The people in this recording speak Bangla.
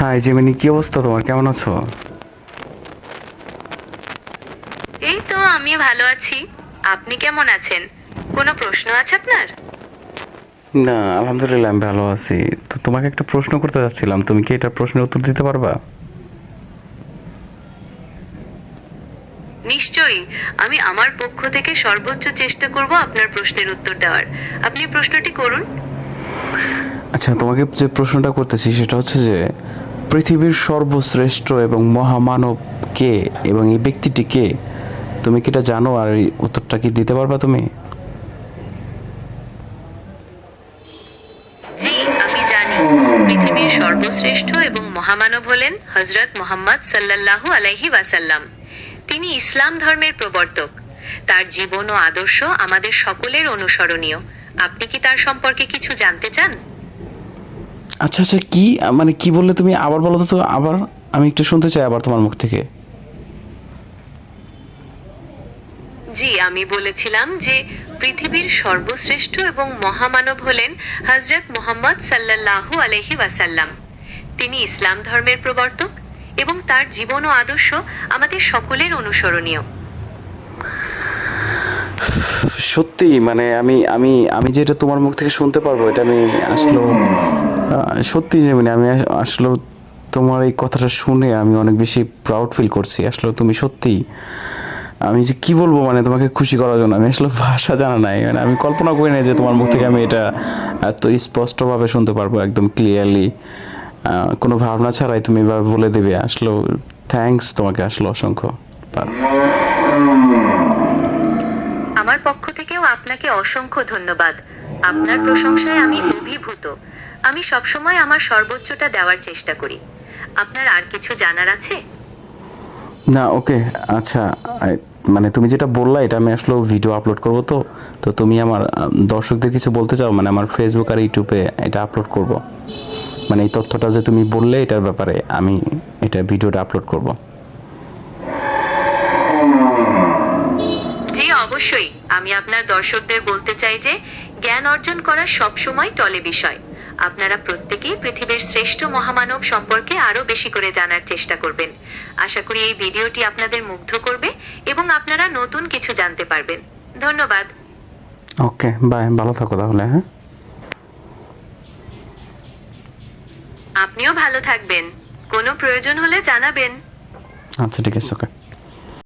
হাই জেমিনি কি অবস্থা তোমার? কেমন আছো? এই তো আমি ভালো আছি। আপনি কেমন আছেন? কোনো প্রশ্ন আছে আপনার? না আলহামদুলিল্লাহ আমি ভালো আছি। তো তোমাকে একটা প্রশ্ন করতে যাচ্ছিলাম। তুমি কি এটা প্রশ্নের উত্তর দিতে পারবা? নিশ্চয়ই। আমি আমার পক্ষ থেকে সর্বোচ্চ চেষ্টা করব আপনার প্রশ্নের উত্তর দেওয়ার। আপনি প্রশ্নটি করুন। আচ্ছা তোমাকে যে প্রশ্নটা করতেছি সেটা হচ্ছে যে পৃথিবীর সর্বশ্রেষ্ঠ এবং মহামানব কে এবং এই ব্যক্তিটি কে? তুমি কি এটা জানো? আর এই উত্তরটা কি দিতে পারবা তুমি? পৃথিবীর সর্বশ্রেষ্ঠ এবং মহামানব হলেন হজরত মোহাম্মদ সাল্লাল্লাহু আলাইহি ওয়াসাল্লাম। তিনি ইসলাম ধর্মের প্রবর্তক। তার জীবন ও আদর্শ আমাদের সকলের অনুসরণীয়। আপনি কি তার সম্পর্কে কিছু জানতে চান? আচ্ছা আচ্ছা কি মানে কি বললে তুমি আবার বলো তো আবার আমি একটু শুনতে চাই আবার তোমার মুখ থেকে। জি, আমি বলেছিলাম যে পৃথিবীর সর্বশ্রেষ্ঠ এবং মহামানব হলেন হজরত মোহাম্মদ সাল্লাল্লাহু আলহি ওয়াসাল্লাম। তিনি ইসলাম ধর্মের প্রবর্তক এবং তার জীবন ও আদর্শ আমাদের সকলের অনুসরণীয়। সত্যি মানে আমি আমি আমি যেটা তোমার মুখ থেকে শুনতে পারব, এটা আমি আসলে সত্যি যে মানে আমি আস- আসলে তোমার এই কথাটা শুনে আমি অনেক বেশি প্রাউড ফিল করছি। আসলে তুমি সত্যি আমি যে কি বলব মানে তোমাকে খুশি করার জন্য, আমি আসলে ভাষা জানা নাই। মানে আমি কল্পনা করি না যে তোমার মুখ থেকে আমি এটা এত স্পষ্টভাবে শুনতে পারব, একদম ক্লিয়ারলি কোনো ভাবনা ছাড়াই তুমি এভাবে বলে দেবে। আসলে থ্যাঙ্কস তোমাকে আসলে অসংখ্য পক্ষ থেকেও আপনাকে অসংখ্য ধন্যবাদ। আপনার প্রশংসায় আমি অভিভূত। আমি সবসময় আমার সর্বোচ্চটা দেওয়ার চেষ্টা করি। আপনার আর কিছু জানার আছে? না ওকে। আচ্ছা মানে তুমি যেটা বললা এটা আমি আসলে ভিডিও আপলোড করব তো। তো তুমি আমার দর্শকদের কিছু বলতে চাও? মানে আমার ফেসবুক আর ইউটিউবে এটা আপলোড করব। মানে এই তথ্যটা যে তুমি বললে এটার ব্যাপারে আমি এটা ভিডিওটা আপলোড করব। জি অবশ্যই। আমি আপনার দর্শকদের বলতে চাই যে জ্ঞান অর্জন করা সবসময় টলে বিষয়। আপনারা প্রত্যেকেই পৃথিবীর শ্রেষ্ঠ মহামানব সম্পর্কে আরও বেশি করে জানার চেষ্টা করবেন। আশা করি এই ভিডিওটি আপনাদের মুগ্ধ করবে এবং আপনারা নতুন কিছু জানতে পারবেন। ধন্যবাদ। ওকে বাই ভালো থাকো তাহলে হ্যাঁ? আপনিও ভালো থাকবেন। কোনো প্রয়োজন হলে জানাবেন। আচ্ছা ঠিক আছে ওকে।